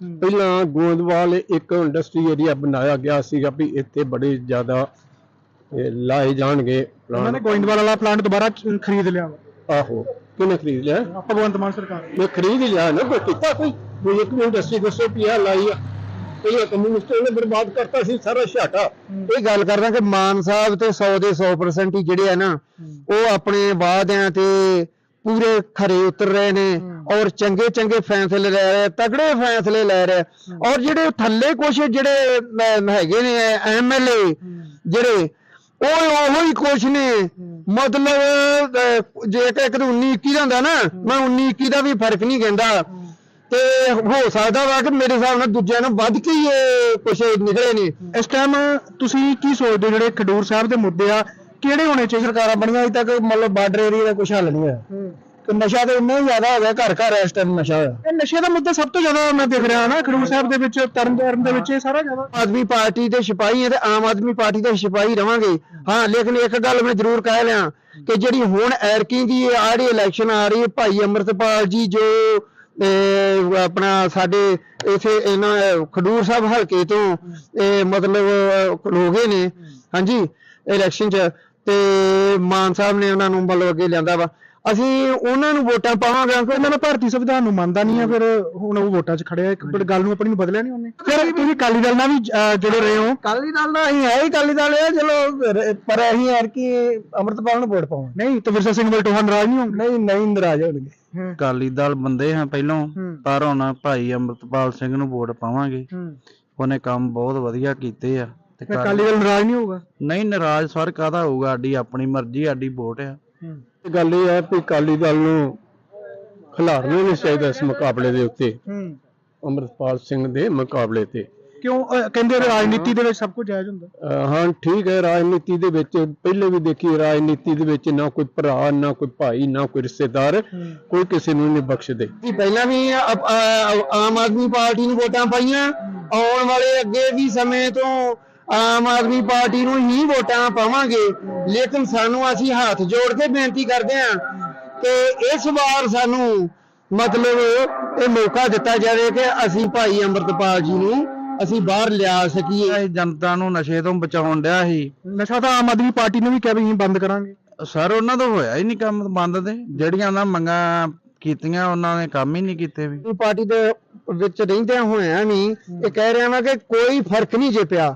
ਪਹਿਲਾਂ ਗੋਂਦਵਾਲ ਇੱਕ industry area ਬਣਾਇਆ ਗਿਆ ਸੀਗਾ ਵੀ ਇੱਥੇ ਬੜੇ ਜ਼ਿਆਦਾ ਇਹ ਲਾਏ ਜਾਣਗੇ ਉਹਨਾਂ ਨੇ ਪਲਾਂਟ ਗੋਇੰਦਵਾਲ ਵਾਲਾ ਪਲਾਂਟ ਦੁਬਾਰਾ ਚ- ਖਰੀਦ ਲਿਆ। ਵਾ। ਆਹੋ ਕਿਹਨੇ ਖਰੀਦ ਲਿਆ? ਭਗਵੰਤ ਮਾਨ ਸਰਕਾਰ ਮੈਂ ਖਰੀਦ ਹੀ ਲਿਆ ਨਾ ਕੋਈ ਕੀਤਾ ਕੋਈ? ਕੋਈ ਇੱਕ ਵੀ ਇੰਡਸਟਰੀ ਦੱਸੋ ਵੀ ਆਹ ਲਾਈ ਆ। ਇਹ ਕਮਿਊਨਿਸਟਾਂ ਨੇ ਬਰਬਾਦ ਕਰਤਾ ਸੀ ਸਾਰਾ ਛਾਟਾ। ਇਹ ਗੱਲ ਕਰਦਾ ਕਿ ਮਾਨ ਸਾਹਿਬ ਤੇ 100 ਦੇ 100% ਹੀ ਜਿਹੜੇ ਆ ਨਾ ਉਹ ਆਪਣੇ ਵਾਅਦਿਆਂ ਤੇ ਪੂਰੇ ਖਰੇ ਉਤਰ ਰਹੇ ਨੇ ਔਰ ਚੰਗੇ ਚੰਗੇ ਫੈਸਲੇ ਲੈ ਰਹੇ ਤਗੜੇ ਫੈਸਲੇ ਲੈ ਰਹੇ। ਔਰ ਜਿਹੜੇ ਥੱਲੇ ਕੁਛ ਜਿਹੜੇ ਹੈਗੇ ਨੇ ਐਮਐਲਏ ਜਿਹੜੇ ਉਹ ਉਹੋ ਹੀ ਕੁਛ ਨੇ। ਮਤਲਬ ਜੇ ਇੱਕ ਇੱਕ ਤੋਂ 19 21 ਦਾ ਹੁੰਦਾ ਨਾ ਮੈਂ 19 21 ਦਾ ਵੀ ਫ਼ਰਕ ਨਹੀਂ ਕਹਿੰਦਾ। ਤੇ ਹੋ ਸਕਦਾ ਵਾ ਕਿ ਮੇਰੇ ਹਿਸਾਬ ਨਾਲ ਦੂਜਿਆਂ ਨੂੰ ਵੱਧ ਕੇ ਹੀ ਇਹ ਕੁਛ ਨਿਕਲੇ ਨੇ। ਇਸ ਟਾਈਮ ਤੁਸੀਂ ਕੀ ਸੋਚਦੇ ਜਿਹੜੇ ਖਡੂਰ ਸਾਹਿਬ ਦੇ ਮੁੱਦੇ ਆ ਕਿਹੜੇ ਹੋਣੇ ਚਾਹੀਦੇ? ਸਰਕਾਰਾਂ ਬਣੀਆਂ ਅਜੇ ਤੱਕ ਮਤਲਬ ਬਾਰਡਰ ਏਰੀਆ ਦਾ ਕੁਝ ਹੱਲ ਨਹੀਂ ਹੋਇਆ। ਕਿ ਨਸ਼ਾ ਤੇ ਇੰਨਾ ਹੀ ਜ਼ਿਆਦਾ ਹੋ ਗਿਆ ਘਰ ਘਰ ਇਸ ਟਾਈਮ ਨਸ਼ਾ ਹੋਇਆ। ਇਹ ਨਸ਼ੇ ਦਾ ਮੁੱਦਾ ਸਭ ਤੋਂ ਜ਼ਿਆਦਾ ਮੈਂ ਦੇਖ ਰਿਹਾ ਨਾ ਖਡੂਰ ਸਾਹਿਬ ਦੇ ਵਿੱਚ ਤਰਨਤਾਰਨ ਦੇ ਵਿੱਚ ਇਹ ਸਾਰਾ ਜ਼ਿਆਦਾ। ਆਮ ਆਦਮੀ ਪਾਰਟੀ ਦੇ ਸਿਪਾਹੀ ਹੈ ਤੇ ਆਮ ਆਦਮੀ ਪਾਰਟੀ ਦੇ ਸਿਪਾਹੀ ਰਵਾਂਗੇ। ਹਾਂ ਲੇਕਿਨ ਇੱਕ ਗੱਲ ਮੈਂ ਜ਼ਰੂਰ ਕਹਿ ਲਿਆ ਕਿ ਜਿਹੜੀ ਹੁਣ ਐਰਕੀ ਦੀ ਆ ਜਿਹੜੀ ਇਲੈਕਸ਼ਨ ਆ ਰਹੀ ਹੈ ਭਾਈ ਅਮਰਤਪਾਲ ਜੀ ਜੋ ਆਪਣਾ ਸਾਡੇ ਇਥੇ ਇਹਨਾਂ ਖਡੂਰ ਸਾਹਿਬ ਹਲਕੇ ਤੋਂ ਇਹ ਮਤਲਬ ਅਹ, ਖਲੋਗੇ ਨੇ। ਹਾਂਜੀ ਇਲੈਕਸ਼ਨ 'ਚ। ਤੇ ਮਾਨ ਸਾਹਿਬ ਨੇ ਉਹਨਾਂ ਨੂੰ ਮਤਲਬ ਅੱਗੇ ਲਿਆਂਦਾ ਵਾ। ਅਸੀਂ ਉਹਨਾਂ ਨੂੰ ਵੋਟਾਂ ਪਾਵਾਂਗੇ ਕਿਉਂਕਿ ਇਹਨਾਂ ਦਾ ਭਾਰਤੀ ਸੰਵਿਧਾਨ ਨੂੰ ਮੰਨਦਾ ਨਹੀਂ ਆ ਫਿਰ ਹੁਣ ਉਹ ਵੋਟਾਂ 'ਚ ਖੜਿਆ ਇੱਕ ਬੜੀ ਗੱਲ ਨੂੰ ਆਪਣੀ ਨੂੰ ਬਦਲਿਆ ਨਹੀਂ ਉਹਨੇ। ਫਿਰ ਤੁਸੀਂ ਅਕਾਲੀ ਦਲ ਨਾਲ ਵੀ ਅਹ, ਜੁੜੇ ਰਹੇ ਹੋ। ਕਾਲੀ ਦਲ ਦਾ ਅਸੀਂ ਹੈ ਹੀ ਕਾਲੀ ਦਲ ਆ ਚਲੋ ਰ- ਪਰ ਅਸੀਂ ਯਾਰ ਕਿ ਅਮਰਤਪਾਲ ਨੂੰ ਵੋਟ ਪਾਵਾਂਗੇ। ਨਹੀਂ ਤਾਂ ਵਿਰਸਾ ਸਿੰਘ ਵਲਟੋਹਾ ਨਾਰਾਜ਼ ਨਹੀਂ ਹੋਣਗੇ? ਨਹੀਂ ਨਹੀਂ ਨਾਰਾਜ਼ ਹੋਣਗੇ। ਅਕਾਲੀ ਦਲ ਬੰਦੇ ਹਾਂ ਪਹਿਲੋਂ ਹੂੰ। ਪਰ ਹੁਣ ਭਾਈ ਅੰਮ੍ਰਿਤਪਾਲ ਸਿੰਘ ਨੂੰ ਵੋਟ ਪਾਵਾਂਗੇ। ਹੂੰ। ਉਹਨੇ ਕੰਮ ਬਹੁਤ ਵਧੀਆ ਕੀਤੇ ਆ। ਤੇ ਅਕਾਲੀ ਦਲ ਨਾਰਾਜ਼ ਨਹੀਂ ਹੋਊਗਾ? ਨਹੀਂ ਨਾਰਾਜ਼ ਸਰ ਕਾਹਦਾ ਹੋਊਗਾ? ਸਾਡੀ ਆਪਣੀ ਮਰਜ਼ੀ ਸਾਡੀ ਵੋਟ ਆ। ਇਹ ਗੱਲ ਇਹ ਹੈ ਵੀ ਅਕਾਲੀ ਦਲ ਨੂੰ ਖਿਲਾਰਨਾ ਨਹੀਂ ਚਾਹੀਦਾ ਇਸ ਮੁਕਾਬਲੇ ਦੇ ਉੱਤੇ। ਹੂੰ। ਅਮਰਪਾਲ ਸਿੰਘ ਦੇ ਮੁਕਾਬਲੇ ਤੇ। ਕਿਉਂ? ਕਹਿੰਦੇ ਰਾਜਨੀਤੀ ਦੇ ਵਿੱਚ ਸਭ ਕੁਝ ਜਾਇਜ਼ ਹੁੰਦਾ। ਹਾਂ ਠੀਕ ਹੈ ਰਾਜਨੀਤੀ ਦੇ ਵਿੱਚ ਪਹਿਲੇ ਵੀ ਦੇਖੀ ਰਾਜਨੀਤੀ ਦੇ ਵਿੱਚ ਨਾ ਕੋਈ ਭਰਾ ਨਾ ਕੋਈ ਭਾਈ ਨਾ ਕੋਈ ਰਿਸ਼ਤੇਦਾਰ ਕੋਈ ਕਿਸੇ ਨੂੰ ਨਹੀਂ ਬਖਸ਼ਦੇ। ਅਸੀਂ ਪਹਿਲਾਂ ਵੀ ਆਮ ਆਦਮੀ ਪਾਰਟੀ ਨੂੰ ਵੋਟਾਂ ਪਾਈਆਂ। ਆਉਣ ਵਾਲੇ ਅੱਗੇ ਵੀ ਸਮੇਂ ਤੋਂ ਆਮ ਆਦਮੀ ਪਾਰਟੀ ਨੂੰ ਹੀ ਵੋਟਾਂ ਪਾਵਾਂਗੇ। ਲੇਕਿਨ ਸਾਨੂੰ ਅਸੀਂ ਹੱਥ ਜੋੜ ਕੇ ਬੇਨਤੀ ਕਰਦੇ ਹਾਂ ਕਿ ਇਸ ਵਾਰ ਸਾਨੂੰ ਮਤਲਬ ਇਹ ਮੌਕਾ ਦਿੱਤਾ ਜਾਵੇ ਕਿ ਅਸੀਂ ਭਾਈ ਅੰਮ੍ਰਿਤਪਾਲ ਜੀ ਨੂੰ ਅਸੀਂ ਬਾਹਰ ਲਿਆ ਸਕੀਏ। ਇਹ ਜਨਤਾ ਨੂੰ ਨਸ਼ੇ ਤੋਂ ਬਚਾਉਣ ਡਿਆ ਸੀ। ਨਸ਼ਾ ਤਾਂ ਆਮ ਆਦਮੀ ਪਾਰਟੀ ਨੇ ਵੀ ਕਿਹਾ ਵੀ ਅਸੀਂ ਬੰਦ ਕਰਾਂਗੇ। ਸਰ ਉਹਨਾਂ ਤੋਂ ਹੋਇਆ ਹੀ ਨਹੀਂ ਕੰਮ ਬੰਦ ਦੇ। ਜਿਹੜੀਆਂ ਉਹਨਾਂ ਮੰਗਾਂ ਕੀਤੀਆਂ ਉਹਨਾਂ ਨੇ ਕੰਮ ਹੀ ਨਹੀਂ ਕੀਤੇ ਵੀ। ਪਾਰਟੀ ਦੇ ਵਿੱਚ ਰਹਿੰਦਿਆਂ ਹੋਇਆਂ ਵੀ ਇਹ ਕਹਿ ਰਿਹਾ ਵਾਂ ਕਿ ਕੋਈ ਫ਼ਰਕ ਨਹੀਂ ਜੇ ਪਿਆ।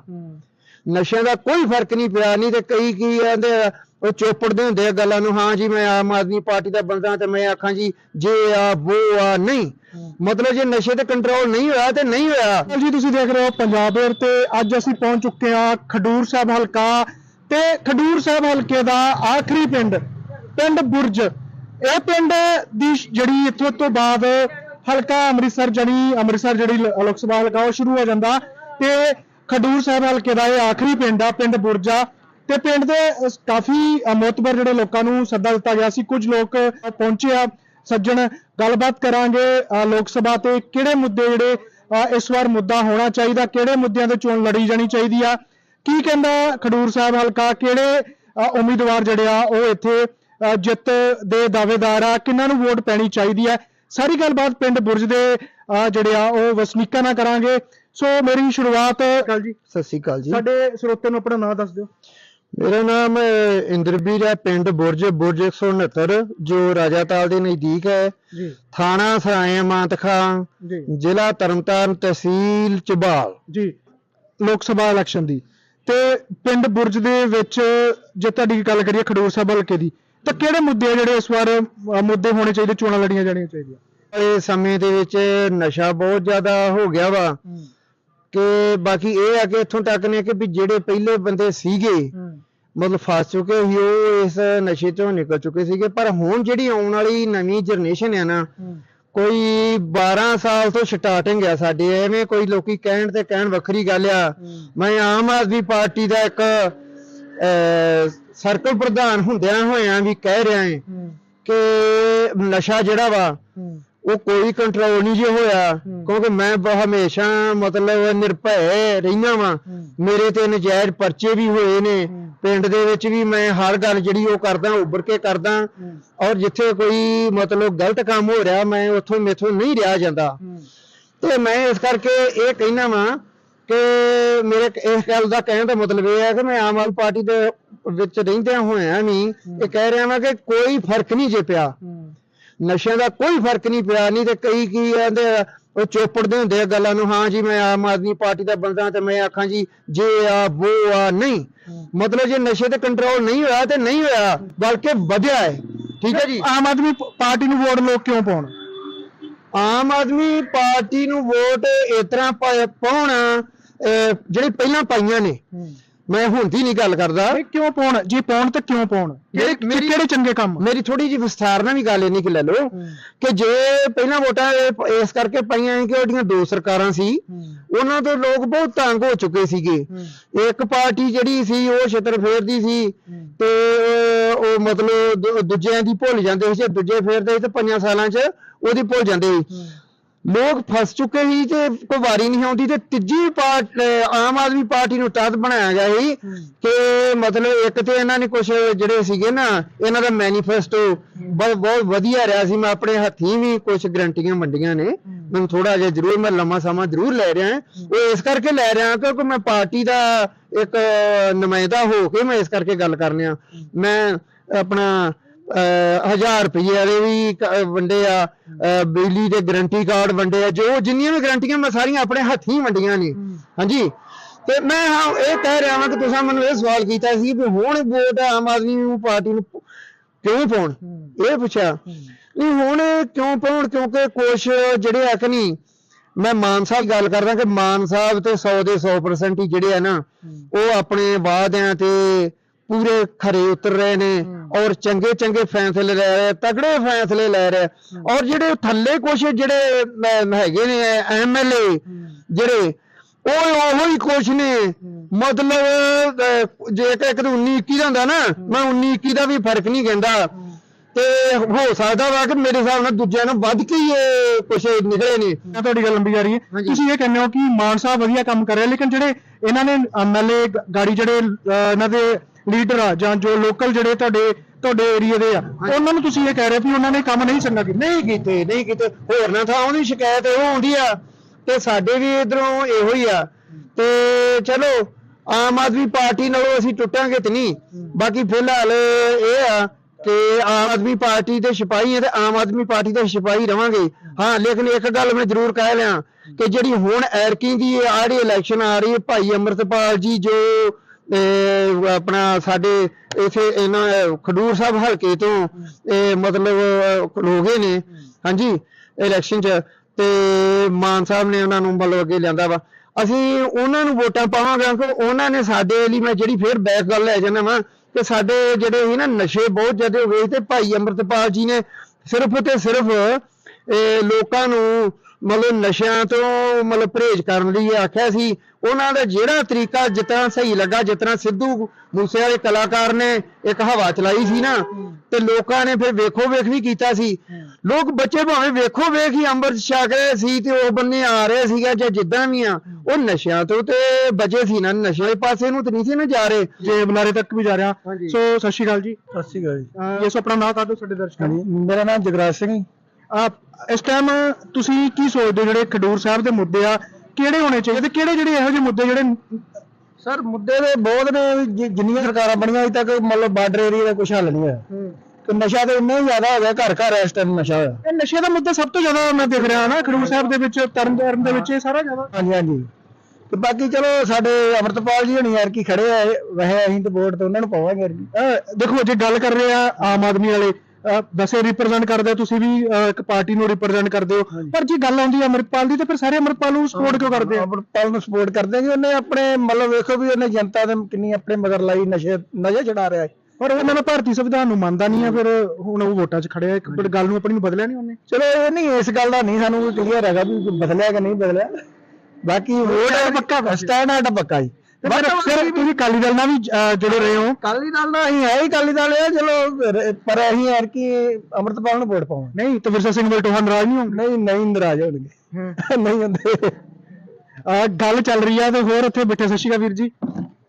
ਨਸ਼ਿਆਂ ਦਾ ਕੋਈ ਫ਼ਰਕ ਨਹੀਂ ਪਿਆ ਨਹੀਂ ਤੇ ਕਈ ਕੀ ਕਹਿੰਦੇ ਆ, ਉਹ ਚੋਪੜਦੇ ਹੁੰਦੇ ਆ ਗੱਲਾਂ ਨੂੰ ਹਾਂ ਜੀ ਮੈਂ ਆਮ ਆਦਮੀ ਪਾਰਟੀ ਦਾ ਬੰਦਾ ਤੇ ਮੈਂ ਆਖਾਂ ਜੀ ਜੇ ਆ ਉਹ ਆ ਨਹੀਂ। ਮਤਲਬ ਜੇ ਨਸ਼ੇ ਤੇ ਕੰਟਰੋਲ ਨਹੀਂ ਹੋਇਆ ਤੇ ਨਹੀਂ ਹੋਇਆ। ਜੀ ਤੁਸੀਂ ਦੇਖ ਰਹੇ ਹੋ ਪੰਜਾਬ ਏਅਰ ਤੇ ਅੱਜ ਅਸੀਂ ਪਹੁੰਚ ਚੁੱਕੇ ਹਾਂ ਖਡੂਰ ਸਾਹਿਬ ਹਲਕਾ ਤੇ ਖਡੂਰ ਸਾਹਿਬ ਹਲਕੇ ਦਾ ਆਖਰੀ ਪਿੰਡ ਪਿੰਡ ਬੁਰਜ। ਇਹ ਪਿੰਡ ਦੀ ਜਿਹੜੀ ਇੱਥੋਂ ਤੋਂ ਬਾਅਦ ਹਲਕਾ ਅੰਮ੍ਰਿਤਸਰ ਜਿਹੜੀ ਅੰਮ੍ਰਿਤਸਰ ਜਿਹੜੀ ਲ- ਲੋਕ ਸਭਾ ਹਲਕਾ ਉਹ ਸ਼ੁਰੂ ਹੋ ਜਾਂਦਾ। ਤੇ ਖਡੂਰ ਸਾਹਿਬ ਹਲਕੇ ਦਾ ਇਹ ਆਖਰੀ ਪਿੰਡ ਆ ਪਿੰਡ ਬੁਰਜਾ। ਤੇ ਪਿੰਡ ਦੇ ਅ, ਕਾਫੀ ਅ, ਮੋਤਬਰ ਜਿਹੜੇ ਲੋਕਾਂ ਨੂੰ ਸੱਦਾ ਦਿੱਤਾ ਗਿਆ ਸੀ ਕੁਝ ਲੋਕ ਅ, ਪਹੁੰਚੇ ਆ। ਸੱਜਣ ਗੱਲਬਾਤ ਕਰਾਂਗੇ ਅ, ਲੋਕ ਸਭਾ ਤੇ ਕਿਹੜੇ ਮੁੱਦੇ ਜਿਹੜੇ ਅ, ਇਸ ਵਾਰ ਮੁੱਦਾ ਹੋਣਾ ਚਾਹੀਦਾ ਕਿਹੜੇ ਮੁੱਦਿਆਂ ਤੇ ਚੋਣ ਲੜੀ ਜਾਣੀ ਚਾਹੀਦੀ ਆ? ਕੀ ਕਹਿੰਦਾ ਖਡੂਰ ਸਾਹਿਬ ਹਲਕਾ? ਕਿਹੜੇ ਅ, ਉਮੀਦਵਾਰ ਜਿਹੜੇ ਆ ਉਹ ਇੱਥੇ ਅ, ਜਿੱਤ ਦੇ ਦਾਅਵੇਦਾਰ ਆ? ਕਿਹਨਾਂ ਨੂੰ ਵੋਟ ਪੈਣੀ ਚਾਹੀਦੀ ਹੈ ਸਾਰੀ ਗੱਲਬਾਤ ਪਿੰਡ ਬੁਰਜ ਦੇ ਅ, ਜਿਹੜੇ ਆ ਉਹ ਵਸਨੀਕਾਂ ਨਾਲ ਕਰਾਂਗੇ। ਸੋ ਮੇਰੀ ਸ਼ੁਰੂਆਤ ਕੱਲ ਜੀ। ਸਤਿ ਸ੍ਰੀ ਅਕਾਲ ਜੀ। ਸਾਡੇ ਸਰੋਤੇ ਨੂੰ ਆਪਣਾ ਨਾਮ ਦੱਸ ਦਿਓ। ਮੇਰਾ ਨਾਮ ਅਹ, ਇੰਦਰਬੀਰ ਹੈ ਪਿੰਡ ਬੁਰਜ ਬੁਰਜ 169 ਜੋ ਰਾਜਾਤਾਲ ਦੇ ਨਜ਼ਦੀਕ ਹੈ। ਜੀ। ਥਾਣਾ ਸਰਾਏ ਮਾਨਤਖਾ ਜੀ। ਜ਼ਿਲ੍ਹਾ ਤਰਨਤਾਰਨ ਤਹਿਸੀਲ ਚਬਾਲ। ਜੀ ਲੋਕ ਸਭਾ ਇਲੈਕਸ਼ਨ ਦੀ। ਤੇ ਪਿੰਡ ਬੁਰਜ ਦੇ ਵਿੱਚ ਜੇ ਤੁਹਾਡੀ ਗੱਲ ਕਰੀਏ ਖਡੂਰ ਸਾਹਿਬ ਹਲਕੇ ਦੀ ਤਾਂ ਕਿਹੜੇ ਮੁੱਦੇ ਆ ਜਿਹੜੇ ਇਸ ਵਾਰ ਅ, ਮੁੱਦੇ ਹੋਣੇ ਚਾਹੀਦੇ ਚੋਣਾਂ ਲੜੀਆਂ ਜਾਣੀਆਂ ਚਾਹੀਦੀਆਂ? ਇਹ ਸਮੇਂ ਦੇ ਵਿੱਚ ਨਸ਼ਾ ਬਹੁਤ ਜ਼ਿਆਦਾ ਹੋ ਗਿਆ ਵਾ। ਕਿ ਬਾਕੀ ਇਹ ਆ ਕਿ ਇੱਥੋਂ ਤੱਕ ਨੇ ਕਿ ਵੀ ਜਿਹੜੇ ਪਹਿਲੇ ਬੰਦੇ ਸੀਗੇ ਮਤਲਬ ਫਸ ਚੁੱਕੇ ਸੀ ਉਹ ਇਸ ਨਸ਼ੇ ਤੋਂ ਨਿਕਲ ਚੁੱਕੇ ਸੀਗੇ। ਪਰ ਹੁਣ ਜਿਹੜੀ ਆਉਣ ਵਾਲੀ ਨਵੀਂ ਜਨਰੇਸ਼ਨ ਹੈ ਨਾ ਕੋਈ 12 ਸਾਲ ਤੋਂ ਸਟਾਰਟਿੰਗ ਆ ਸਾਡੇ ਐਵੇਂ ਕੋਈ ਲੋਕੀ ਕਹਿਣ ਤੇ ਕਹਿਣ ਵੱਖਰੀ ਗੱਲ ਆ। ਮੈਂ ਆਮ ਆਦਮੀ ਪਾਰਟੀ ਦਾ ਇੱਕ ਅਹ, ਸਰਕਲ ਪ੍ਰਧਾਨ ਹੁੰਦਿਆਂ ਹੋਇਆਂ ਵੀ ਕਹਿ ਰਿਹਾ ਹਾਂ। ਕਿ ਨਸ਼ਾ ਜਿਹੜਾ ਵਾ ਉਹ ਕੋਈ ਕੰਟਰੋਲ ਨਹੀਂ ਜੇ ਹੋਇਆ। ਕਿਉਂਕਿ ਮੈਂ ਹਮੇਸ਼ਾ ਮਤਲਬ ਨਿਰਭੈ ਰਹਿਣਾ ਵਾਂ। ਮੇਰੇ ਤੇ ਨਜਾਇਜ਼ ਪਰਚੇ ਵੀ ਹੋਏ ਨੇ। ਪਿੰਡ ਦੇ ਵਿੱਚ ਵੀ ਮੈਂ ਹਰ ਗੱਲ ਜਿਹੜੀ ਉਹ ਕਰਦਾ ਉੱਭਰ ਕੇ ਕਰਦਾ। ਔਰ ਜਿੱਥੇ ਕੋਈ ਮਤਲਬ ਗਲਤ ਕੰਮ ਹੋ ਰਿਹਾ ਮੈਂ ਉੱਥੋਂ ਮੇਥੋਂ ਨਹੀਂ ਰਿਹਾ ਜਾਂਦਾ। ਤੇ ਮੈਂ ਇਸ ਕਰਕੇ ਇਹ ਕਹਿਣਾ ਵਾਂ ਕਿ ਮੇਰੇ ਇਸ ਗੱਲ ਦਾ ਕਹਿਣ ਦਾ ਮਤਲਬ ਇਹ ਹੈ ਕਿ ਮੈਂ ਆਮ ਆਦਮੀ ਪਾਰਟੀ ਦੇ ਵਿੱਚ ਰਹਿੰਦਿਆਂ ਹੋਇਆਂ ਵੀ ਇਹ ਕਹਿ ਰਿਹਾ ਵਾਂ ਕਿ ਕੋਈ ਫ਼ਰਕ ਨਹੀਂ ਜੇ ਪਿਆ। ਨਸ਼ਿਆਂ ਦਾ ਕੋਈ ਫ਼ਰਕ ਨਹੀਂ ਪਿਆ ਨਹੀਂ ਤੇ ਕਈ ਕੀ ਕਹਿੰਦੇ ਉਹ ਚੋਪੜਦੇ ਹੁੰਦੇ ਆ ਗੱਲਾਂ ਨੂੰ ਹਾਂ ਜੀ ਮੈਂ ਆਮ ਆਦਮੀ ਪਾਰਟੀ ਦਾ ਬੰਦਾ ਤੇ ਮੈਂ ਆਖਾਂ ਜੀ ਜੇ ਆ ਉਹ ਆ ਨਹੀਂ। ਮਤਲਬ ਜੇ ਨਸ਼ੇ ਤੇ ਕੰਟਰੋਲ ਨਹੀਂ ਹੋਇਆ ਤੇ ਨਹੀਂ ਹੋਇਆ ਬਲਕਿ ਵਧਿਆ ਹੈ। ਠੀਕ ਹੈ ਜੀ? ਆਮ ਆਦਮੀ ਪਾਰਟੀ ਨੂੰ ਵੋਟ ਲੋਕ ਕਿਉਂ ਪਾਉਣ? ਆਮ ਆਦਮੀ ਪਾਰਟੀ ਨੂੰ ਵੋਟ ਇਸ ਤਰ੍ਹਾਂ ਪਾਉਣ ਜਿਹੜੀ ਪਹਿਲਾਂ ਪਾਈਆਂ ਨੇ। ਮੈਂ ਹੁਣ ਦੀ ਨਹੀਂ ਗੱਲ ਕਰਦਾ। ਇਹ ਕਿਉਂ ਪਾਉਣ? ਜੇ ਪਾਉਣ ਤਾਂ ਕਿਉਂ ਪਾਉਣ? ਮੇਰੀ- ਕਿਹੜੇ ਮੇਰੀ- ਕਿਹੜੇ ਚੰਗੇ ਕੰਮ? ਮੇਰੀ ਥੋੜੀ ਜਿਹੀ ਵਿਸਥਾਰ ਨਾਲ ਵੀ ਗੱਲ ਇਹਨੀ ਕਿ ਲੈ ਲਓ ਕਿ ਜੇ ਪਹਿਲਾਂ ਵੋਟਾਂ ਇਹ- ਇਸ ਕਰਕੇ ਪਾਈਆਂ ਸੀ ਕਿ ਉਹਦੀਆਂ ਦੋ ਸਰਕਾਰਾਂ ਸੀ ਉਹਨਾਂ ਤੋਂ ਲੋਕ ਬਹੁਤ ਤੰਗ ਹੋ ਚੁੱਕੇ ਸੀਗੇ। ਇੱਕ ਪਾਰਟੀ ਜਿਹੜੀ ਸੀ ਉਹ ਛਿੱਤਰ ਫੇਰਦੀ ਸੀ ਤੇ ਉਹ- ਉਹ ਮਤਲਬ ਦੂ- ਦੂਜਿਆਂ ਦੀ ਭੁੱਲ ਜਾਂਦੇ ਸੀ ਜੇ ਦੂਜੇ ਫੇਰਦੇ ਸੀ ਤੇ ਪੰਜਾਂ ਸਾਲਾਂ 'ਚ ਉਹਦੀ ਭੁੱਲ ਜਾਂਦੇ ਸੀ। ਲੋਕ ਫਸ ਚੁੱਕੇ ਸੀ ਤੇ ਕੋਈ ਵਾਰੀ ਨਹੀਂ ਆਉਂਦੀ ਤੇ ਤੀਜੀ ਪਾਰਟ ਆਮ ਆਦਮੀ ਪਾਰਟੀ ਨੂੰ ਤਦ ਬਣਾਇਆ ਗਿਆ ਸੀ ਕਿ ਮਤਲਬ ਇੱਕ ਤੇ ਇਹਨਾਂ ਨੇ ਕੁਝ ਜਿਹੜੇ ਸੀਗੇ ਨਾ, ਇਹਨਾਂ ਦਾ ਮੈਨੀਫੈਸਟੋ ਬਹੁਤ ਬਹੁਤ ਵਧੀਆ ਰਿਹਾ ਸੀ। ਮੈਂ ਆਪਣੇ ਹੱਥੀਂ ਵੀ ਕੁਝ ਗਰੰਟੀਆਂ ਵੰਡੀਆਂ ਨੇ। ਮੈਨੂੰ ਥੋੜਾ ਜਿਹਾ ਜ਼ਰੂਰ, ਮੈਂ ਲੰਮਾ ਸਮਾਂ ਜ਼ਰੂਰ ਲੈ ਰਿਹਾ ਉਹ ਇਸ ਕਰਕੇ ਲੈ ਰਿਹਾ ਕਿਉਂਕਿ ਮੈਂ ਪਾਰਟੀ ਦਾ ਇੱਕ ਨੁਮਾਇੰਦਾ ਹੋ ਕੇ ਮੈਂ ਇਸ ਕਰਕੇ ਗੱਲ ਕਰਨਿਆ ਮੈਂ ਆਪਣਾ ਅਹ ਹਜ਼ਾਰ ਰੁਪਏ ਵਾਲੇ ਵੀ ਵੰਡੇ ਆ। ਬਿਜਲੀ ਦੇ ਗਰੰਟੀ ਕਾਰਡ ਵੰਡੇ ਆ। ਜੋ ਜਿੰਨੀਆਂ ਵੀ ਗਰੰਟੀਆਂ ਮੈਂ ਸਾਰੀਆਂ ਆਪਣੇ ਹੱਥੀਂ ਵੰਡੀਆਂ ਨੇ। ਹਾਂਜੀ? ਤੇ ਮੈਂ ਹਾਂ ਇਹ ਕਹਿ ਰਿਹਾ ਹਾਂ ਕਿ ਤੁਸੀਂ ਮੈਨੂੰ ਇਹ ਸਵਾਲ ਕੀਤਾ ਸੀ ਵੀ ਹੁਣ ਵੋਟ ਆਮ ਆਦਮੀ ਨੂੰ ਪਾਰਟੀ ਨੂੰ ਕਿਉਂ ਪਾਉਣ? ਇਹ ਪੁੱਛਿਆ। ਨਹੀਂ ਹੁਣ ਕਿਉਂ ਪਾਉਣ? ਕਿਉਂਕਿ ਕੁਛ ਜਿਹੜੇ ਆ ਕਿ ਨਹੀਂ ਮੈਂ ਮਾਨ ਸਾਹਿਬ ਗੱਲ ਕਰਦਾ ਕਿ ਮਾਨ ਸਾਹਿਬ ਤੇ 100 ਦੇ 100% ਹੀ ਜਿਹੜੇ ਆ ਨਾ ਉਹ ਆਪਣੇ ਵਾਅਦਿਆਂ ਤੇ ਪੂਰੇ ਖਰੇ ਉਤਰ ਰਹੇ ਨੇ ਔਰ ਚੰਗੇ ਚੰਗੇ ਫੈਸਲੇ ਲੈ ਰਹੇ ਤਗੜੇ ਫੈਸਲੇ ਲੈ ਰਹੇ। ਔਰ ਜਿਹੜੇ ਥੱਲੇ ਕੁਛ ਜਿਹੜੇ ਹੈਗੇ ਨੇ ਐਮਐਲਏ ਜਿਹੜੇ ਉਹ ਉਹੋ ਹੀ ਕੁਛ ਨੇ। ਮਤਲਬ ਜੇ ਇੱਕ ਇੱਕ ਤੋਂ 19 21 ਦਾ ਹੁੰਦਾ ਨਾ ਮੈਂ 19 21 ਦਾ ਵੀ ਫ਼ਰਕ ਨਹੀਂ ਕਹਿੰਦਾ। ਤੇ ਹੋ ਸਕਦਾ ਵਾ ਕਿ ਮੇਰੇ ਹਿਸਾਬ ਨਾਲ ਦੂਜਿਆਂ ਨੂੰ ਵੱਧ ਕੇ ਹੀ ਇਹ ਕੁਛ ਨਿਕਲੇ ਨੇ। ਮੈਂ ਤੁਹਾਡੀ ਗੱਲ ਲੰਬੀ ਜਾ ਰਹੀ ਹੈ। ਤੁਸੀਂ ਇਹ ਕਹਿੰਦੇ ਹੋ ਕਿ ਮਾਨ ਸਾਹਿਬ ਵਧੀਆ ਕੰਮ ਕਰ ਰਹੇ ਲੇਕਿਨ ਜਿਹੜੇ ਇਹਨਾਂ ਨੇ ਐਮਐਲਏ ਗਾੜੀ ਜਿਹੜੇ ਇਹਨਾਂ ਦੇ ਲੀਡਰ ਆ ਜਾਂ ਜੋ ਲੋਕਲ ਜਿਹੜੇ ਤੁਹਾਡੇ ਤੁਹਾਡੇ ਏਰੀਆ ਦੇ ਆ ਉਹਨਾਂ ਨੂੰ ਤੁਸੀਂ ਇਹ ਕਹਿ ਰਹੇ ਵੀ ਉਹਨਾਂ ਨੇ ਕੰਮ ਨਹੀਂ ਚੰਗਾ ਕੀਤਾ। ਨਹੀਂ ਕੀਤੇ ਨਹੀਂ ਕੀਤੇ। ਹੋਰ ਨਾ ਥਾਂ ਉਹਦੀ ਸ਼ਿਕਾਇਤ ਇਹੋ ਆਉਂਦੀ ਆ ਤੇ ਸਾਡੇ ਵੀ ਇਧਰੋਂ ਇਹੋ ਹੀ ਆ। ਤੇ ਚਲੋ ਆਮ ਆਦਮੀ ਪਾਰਟੀ ਨਾਲੋਂ ਅਸੀਂ ਟੁੱਟਾਂਗੇ ਤੇ ਨਹੀਂ। ਬਾਕੀ ਫਿਲਹਾਲ ਇਹ ਆ ਕਿ ਆਮ ਆਦਮੀ ਪਾਰਟੀ ਦੇ ਸਿਪਾਹੀ ਆ ਤੇ ਆਮ ਆਦਮੀ ਪਾਰਟੀ ਦੇ ਸਿਪਾਹੀ ਰਵਾਂਗੇ। ਹਾਂ ਲੇਕਿਨ ਇੱਕ ਗੱਲ ਮੈਂ ਜ਼ਰੂਰ ਕਹਿ ਲਿਆ ਕਿ ਜਿਹੜੀ ਹੁਣ ਐਰਕੀ ਦੀ ਆੜੀ ਇਲੈਕਸ਼ਨ ਆ ਰਹੀ ਹੈ ਭਾਈ ਅਮਰਤਪਾਲ ਜੀ ਜੋ ਆਪਣਾ ਸਾਡੇ ਇਥੇ ਇਹਨਾਂ, ਖਡੂਰ ਸਾਹਿਬ ਹਲਕੇ ਤੋਂ ਇਹ ਮਤਲਬ ਖਲੋਗੇ ਨੇ, ਹਾਂਜੀ ਇਲੈਕਸ਼ਨ 'ਚ, ਤੇ ਮਾਨ ਸਾਹਿਬ ਨੇ ਉਹਨਾਂ ਨੂੰ ਮਤਲਬ ਅੱਗੇ ਲਿਆਂਦਾ ਵਾ। ਅਸੀਂ ਉਹਨਾਂ ਨੂੰ ਵੋਟਾਂ ਪਾਵਾਂਗੇ, ਕਿਉਂਕਿ ਉਹਨਾਂ ਨੇ ਸਾਡੇ ਲਈ ਮੈਂ ਜਿਹੜੀ ਫੇਰ ਬੈਕ ਗੱਲ ਲੈ ਜਾਂਦਾ ਵਾ, ਕਿ ਸਾਡੇ ਜਿਹੜੇ ਸੀ ਨਾ ਨਸ਼ੇ ਬਹੁਤ ਜ਼ਿਆਦਾ ਹੋ ਗਏ ਤੇ ਭਾਈ ਅੰਮ੍ਰਿਤਪਾਲ ਜੀ ਨੇ ਸਿਰਫ ਤੇ ਸਿਰਫ ਇਹ ਲੋਕਾਂ ਨੂੰ ਮਤਲਬ ਨਸ਼ਿਆਂ ਤੋਂ ਮਤਲਬ ਪਰਹੇਜ਼ ਕਰਨ ਲਈ ਇਹ ਆਖਿਆ ਸੀ। ਉਹਨਾਂ ਦਾ ਜਿਹੜਾ ਤਰੀਕਾ ਜਿਤਨਾ ਸਹੀ ਲੱਗਾ ਜਿਤਨਾ ਸਿੱਧੂ ਮੂਸੇ ਵਾਲੇ ਕਲਾਕਾਰ ਨੇ ਇੱਕ ਹਵਾ ਚਲਾਈ ਸੀ ਨਾ ਤੇ ਲੋਕਾਂ ਨੇ ਫਿਰ ਵੇਖੋ ਵੇਖ ਵੀ ਕੀਤਾ ਸੀ। ਲੋਕ ਬੱਚੇ ਭਾਵੇਂ ਵੇਖੋ ਵੇਖ ਹੀ ਅੰਮ੍ਰਿਤ ਛਕ ਰਹੇ ਸੀ ਤੇ ਉਹ ਬੰਨੇ ਆ ਰਹੇ ਸੀਗਾ ਜਾਂ ਜਿੱਦਾਂ ਵੀ ਆ ਉਹ ਨਸ਼ਿਆਂ ਤੋਂ ਤੇ ਬਚੇ ਸੀ ਨਾ। ਨਸ਼ੇ ਵਾਲੇ ਪਾਸੇ ਨੂੰ ਤੇ ਨਹੀਂ ਸੀ ਨਾ ਜਾ ਰਹੇ ਜੇ ਬੁਲਾਰੇ ਤੱਕ ਵੀ ਜਾ ਰਿਹਾ। ਸੋ ਸਤਿ ਸ਼੍ਰੀ ਅਕਾਲ ਜੀ। ਸਤਿ ਸ਼੍ਰੀ ਅਕਾਲ ਜੀ। ਅਹ, ਇਸ ਆਪਣਾ ਨਾਮ ਕਰ ਦਿਓ ਸਾਡੇ ਦਰਸ਼ਕਾਂ ਨੂੰ। ਮੇਰਾ ਨਾਮ ਜਗਰਾਜ ਸਿੰਘ। ਇਸ ਟਾਈਮ ਤੁਸੀਂ ਕੀ ਸੋਚਦੇ ਹੋ ਜਿਹੜੇ ਖਡੂਰ ਸਾਹਿਬ ਦੇ ਮੁੱਦੇ ਆ? ਕਿਹੜੇ ਹੋਣੇ ਚਾਹੀਦੇ ਤੇ ਕਿਹੜੇ ਜਿਹੜੇ ਇਹੋ ਜਿਹੇ ਮੁੱਦੇ ਜਿਹੜੇ ਸਰ ਮੁੱਦੇ ਦੇ ਬਹੁਤ ਨੇ ਜਿ- ਜਿੰਨੀਆਂ ਸਰਕਾਰਾਂ ਬਣੀਆਂ ਅਜੇ ਤੱਕ ਮਤਲਬ ਬਾਰਡਰ ਏਰੀਆ ਦਾ ਕੁਝ ਹੱਲ ਨਹੀਂ ਹੋਇਆ। ਤੇ ਨਸ਼ਾ ਤੇ ਇੰਨਾ ਹੀ ਜ਼ਿਆਦਾ ਹੋ ਗਿਆ ਘਰ ਘਰ ਇਸ ਟਾਈਮ ਨਸ਼ਾ ਹੋਇਆ। ਇਹ ਨਸ਼ੇ ਦਾ ਮੁੱਦਾ ਸਭ ਤੋਂ ਜ਼ਿਆਦਾ ਮੈਂ ਦੇਖ ਰਿਹਾ ਨਾ ਖਡੂਰ ਸਾਹਿਬ ਦੇ ਵਿੱਚ ਤਰਨਤਾਰਨ ਦੇ ਵਿੱਚ ਇਹ ਸਾਰਾ ਜ਼ਿਆਦਾ। ਹਾਂਜੀ ਹਾਂਜੀ। ਤੇ ਬਾਕੀ ਚਲੋ ਸਾਡੇ ਅਮਰਤਪਾਲ ਜੀ ਹੋਣੀ ਯਾਰ ਕੀ ਖੜੇ ਆ ਵੈਸੇ ਅਸੀਂ ਤਾਂ ਵੋਟ ਤੇ ਉਹਨਾਂ ਨੂੰ ਪਾਵਾਂਗੇ ਯਾਰ ਅਹ ਦੇਖੋ ਜੇ ਗੱਲ ਕਰ ਰਹੇ ਆ ਆਮ ਆਦਮੀ ਵਾਲੇ ਵੈਸੇ ਰਿਪਰੈਜ਼ੈਂਟ ਕਰਦੇ ਹੋ ਤੁਸੀਂ ਵੀ ਅਹ ਇੱਕ ਪਾਰਟੀ ਨੂੰ ਰਿਪਰੈਜ਼ੈਂਟ ਕਰਦੇ ਹੋ। ਪਰ ਜੇ ਗੱਲ ਆਉਂਦੀ ਹੈ ਅਮਰਿਤਪਾਲ ਦੀ ਤਾਂ ਫਿਰ ਸਾਰੇ ਅਮਰਿਤਪਾਲ ਨੂੰ ਸਪੋਰਟ ਕਿਉਂ ਕਰਦੇ ਆ? ਅਮਰਪਾਲ ਨੂੰ ਸਪੋਰਟ ਕਰਦੇ ਜੀ ਉਹਨੇ ਆਪਣੇ ਮਤਲਬ ਵੇਖੋ ਵੀ ਉਹਨੇ ਜਨਤਾ ਦੇ ਕਿੰਨੀ ਆਪਣੇ ਮਗਰ ਲਾਈ ਨਸ਼ੇ ਨਸ਼ੇ ਛਡਾ ਰਿਹਾ ਹੈ। ਪਰ ਉਹਨਾਂ ਨੇ ਭਾਰਤੀ ਸੰਵਿਧਾਨ ਨੂੰ ਮੰਨਦਾ ਨਹੀਂ ਆ ਫਿਰ ਹੁਣ ਉਹ ਵੋਟਾਂ 'ਚ ਖੜਿਆ ਇੱਕ ਪਰ ਗੱਲ ਨੂੰ ਆਪਣੀ ਨੂੰ ਬਦਲਿਆ ਨਹੀਂ ਉਹਨੇ? ਚਲੋ ਇਹ ਨਹੀਂ ਇਸ ਗੱਲ ਦਾ ਨਹੀਂ ਸਾਨੂੰ ਕਲੀਅਰ ਹੈਗਾ ਵੀ ਬਦਲਿਆ ਕਿ ਨਹੀਂ ਬਦਲਿਆ। ਬਾਕੀ ਵੋਟ ਪੱਕਾ ਸਟੈਂਡ ਸਾਡਾ ਪੱਕਾ ਜੀ। ਫਿਰ ਫਿਰ ਤੁਸੀਂ ਕਾਲੀ ਦਲ ਨਾਲ ਵੀ ਅਹ, ਜੁੜੇ ਰਹੇ ਹੋ। ਕਾਲੀ ਦਲ ਦਾ ਅਸੀਂ ਹੈ ਹੀ ਕਾਲੀ ਦਲ ਹੈ ਚਲੋ ਰ- ਪਰ ਅਸੀਂ ਯਾਰ ਕੀ ਅਮਰਤਪਾਲ ਨੂੰ ਵੋਟ ਪਾਵਾਂਗੇ। ਨਹੀਂ ਤੇ ਵਿਰਸਾ ਸਿੰਘ ਵਲਟੋਹਾ ਨਾਰਾਜ਼ ਨਹੀਂ ਹੋਣਗੇ? ਨਹੀਂ ਨਹੀਂ ਨਾਰਾਜ਼ ਹੋਣਗੇ। ਨਹੀਂ ਹੁੰਦੇ। ਆ ਗੱਲ ਚੱਲ ਰਹੀ ਆ ਤੇ ਹੋਰ ਉੱਥੇ ਬੈਠੇ ਸਤਿ ਸ਼੍ਰੀ ਅਕਾਲ ਵੀਰ ਜੀ।